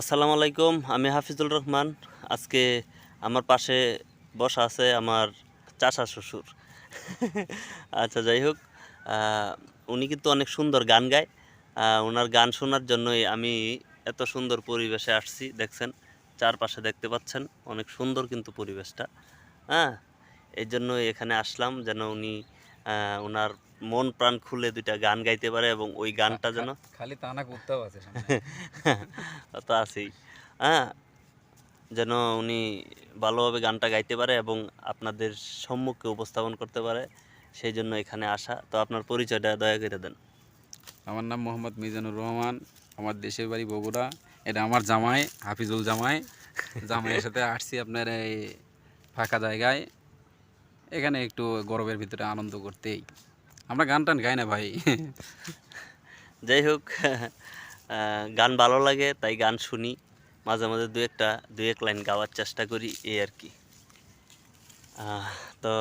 আসসালামু আলাইকুম, আমি হাফিজুল রহমান। আজকে আমার পাশে বসা আছে আমার চাচা শ্বশুর। আচ্ছা যাই হোক উনি কিন্তু অনেক সুন্দর গান গায়। ওনার গান শোনার জন্যই আমি এত সুন্দর পরিবেশে আসছি, দেখছেন? চারপাশে দেখতে পাচ্ছেন? অনেক সুন্দর কিন্তু পরিবেশটা। হ্যাঁ এই জন্যই এখানে আসলাম যেন উনি ওনার মন প্রাণ খুলে দুইটা গান গাইতে পারে এবং ওই গানটা যেন খালি তানা করতেও আছে তো আছেই। হ্যাঁ যেন উনি ভালোভাবে গানটা গাইতে পারে এবং আপনাদের সম্মুখে উপস্থাপন করতে পারে সেই জন্য এখানে আসা। তো আপনার পরিচয়টা দয়া করে দেন। আমার নাম মোহাম্মদ মিজানুর রহমান আমার দেশের বাড়ি বগুড়া। এটা আমার জামাই হাফিজুল জামাই। জামাইয়ের সাথে আসছি আপনার এই ফাঁকা জায়গায়। এখানে একটু গরমের ভিতরে আনন্দ করতেই। আমরা গান টান গাই না ভাই। যাই হোক গান ভালো লাগে তাই গান শুনি। মাঝে মাঝে দু একটা দু এক লাইন গাওয়ার চেষ্টা করি এই আর কি। তো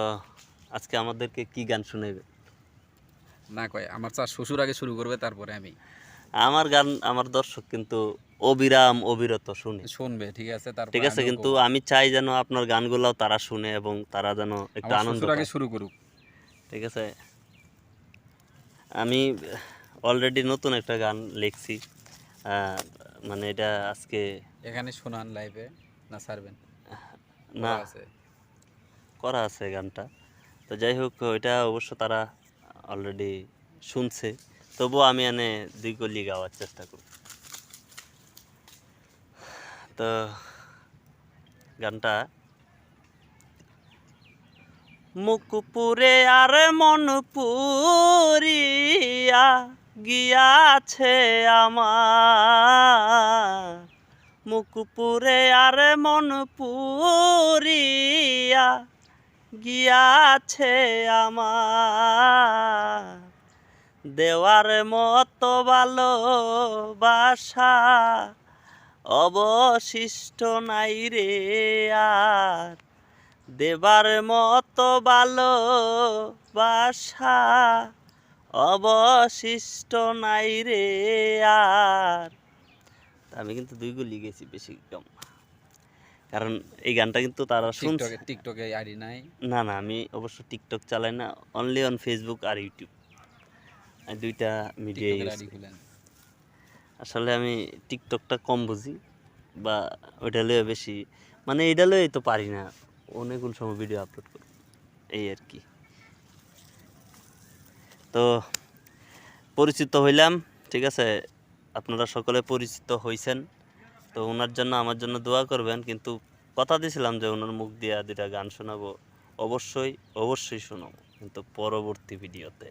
আজকে আমাদেরকে কি গান শুনেবে না কয় আমার চার শ্বশুর আগে শুরু করবে তারপরে আমি। আমার গান আমার দর্শক কিন্তু অবিরাম অবিরত শুনে। শুনবে ঠিক আছে তারপর ঠিক আছে কিন্তু আমি চাই যেন আপনার গানগুলোও তারা শুনে এবং তারা যেন একটু আনন্দ আগে শুরু করুক। ঠিক আছে? আমি অলরেডি নতুন একটা গান লিখছি মানে এটা আজকে এখানে শোনান লাইভে না ছাড়বেন? না। করা আছে? করা আছে গানটা। তো যাই হোক ওইটা অবশ্য তারা অলরেডি শুনছে। তবুও আমি এনে দুই গলি গাওয়ার চেষ্টা করি। তো গানটা মুকুপুরে আর মন পুরিয়া গিয়াছে আমার। মুকুপুরে আর মন পুরিয়া গিয়াছে আমার। দেওয়ার মতো ভালোবাসা অবশিষ্ট নাই রে আর। দেবার মতো ভালোবাসা অবশিষ্ট নাই রে আর। আমি কিন্তু দুই গুলি গেছি বেশি কম। কারণ এই গানটা কিন্তু তারা শুনছে। টিকটকে আইডি নাই। না না আমি অবশ্য টিকটক চালাই না অনলি অন ফেসবুক আর ইউটিউব দুইটা মিডিয়া আসলে আমি টিকটকটা কম বুঝি বা ওইটা লয়ে বেশি মানে এইটা লয়ে তো পারি না। অনেকগুলো সময় ভিডিও আপলোড করি। এই আর কি। তো পরিচিত হইলাম, ঠিক আছে? আপনারা সকলে পরিচিত হইছেন, তো ওনার জন্য আমার জন্য দোয়া করবেন, কিন্তু কথা দিয়েছিলাম যে ওনার মুখ দিয়ে দুটা গান শোনাবো। অবশ্যই অবশ্যই শোনাবো, কিন্তু পরবর্তী ভিডিওতে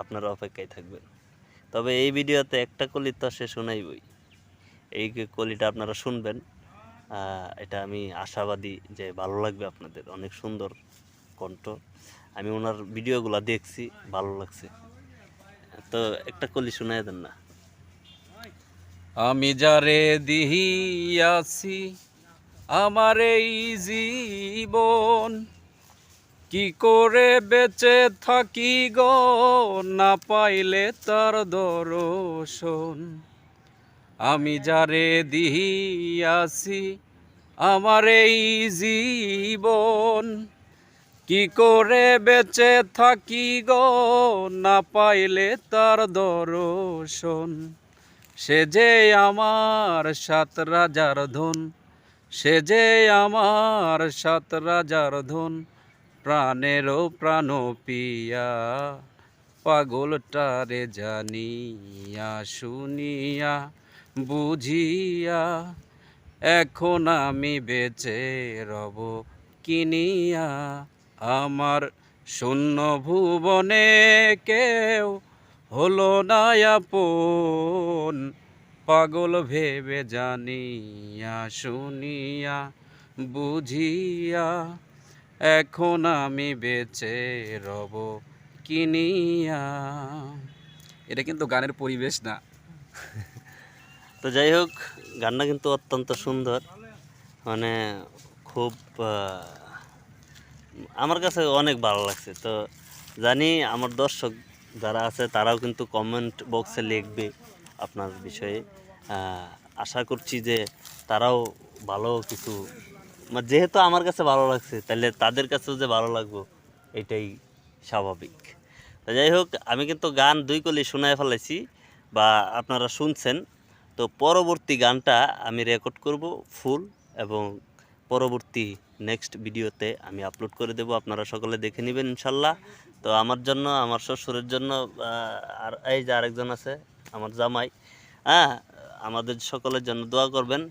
আপনারা অপেক্ষায় থাকবেন। তবে এই ভিডিওতে একটা কলি তো সে শোনাইবই। এই কলিটা আপনারা শুনবেন এটা আমি আশাবাদী যে ভালো লাগবে আপনাদের। অনেক সুন্দর কণ্ঠ। আমি ওনার ভিডিওগুলো দেখছি, ভালো লাগছে। তো একটা কলি শোনাই দেন না। আমি যারে দিহিয়াছি, আমার এই জীবন, কি করে বেঁচে থাকি গো? না পাইলে তার দর্শন। আমি যারে দিহিয়াছি, আমার এই জীবন। কি করে বেঁচে থাকি গো, না পাইলে তার দর্শন। সে যে আমার সাত রাজার ধন, সে যে আমার সাত রাজার ধন, প্রাণেরও প্রাণ পিয়া পাগলটারে জানিয়া শুনিয়া বুঝিয়া এখন আমি বেঁচে রব কিনিয়া আমার শূন্য ভুবনে কেউ হলো না আপন। পাগল ভেবে জানিয়া শুনিয়া বুঝিয়া এখন আমি বেঁচে রব কিনিয়া এটা কিন্তু গানের পরিবেশ না। তো যাই হোক, গানটা কিন্তু অত্যন্ত সুন্দর। মানে খুব আমার কাছে অনেক ভালো লাগছে। তো জানি আমার দর্শক যারা আছে, তারাও কিন্তু কমেন্ট বক্সে লিখবে আপনার বিষয়ে। আশা করছি যে তারাও ভালো কিছু মানে যেহেতু আমার কাছে ভালো লাগছে, তাহলে তাদের কাছেও যে ভালো লাগবো, এটাই স্বাভাবিক। তো যাই হোক, আমি কিন্তু গান দুই কলি শোনায় ফেলেছি, বা আপনারা শুনছেন। তো পরবর্তী গানটা আমি রেকর্ড করব ফুল এবং পরবর্তী নেক্সট ভিডিওতে আমি আপলোড করে দেব। আপনারা সকলে দেখে নেবেন ইনশাল্লাহ। তো আমার জন্য, আমার শ্বশুরের জন্য আর এই যে আরেকজন আছে, আমার জামাই হ্যাঁ আমাদের সকলের জন্য দোয়া করবেন।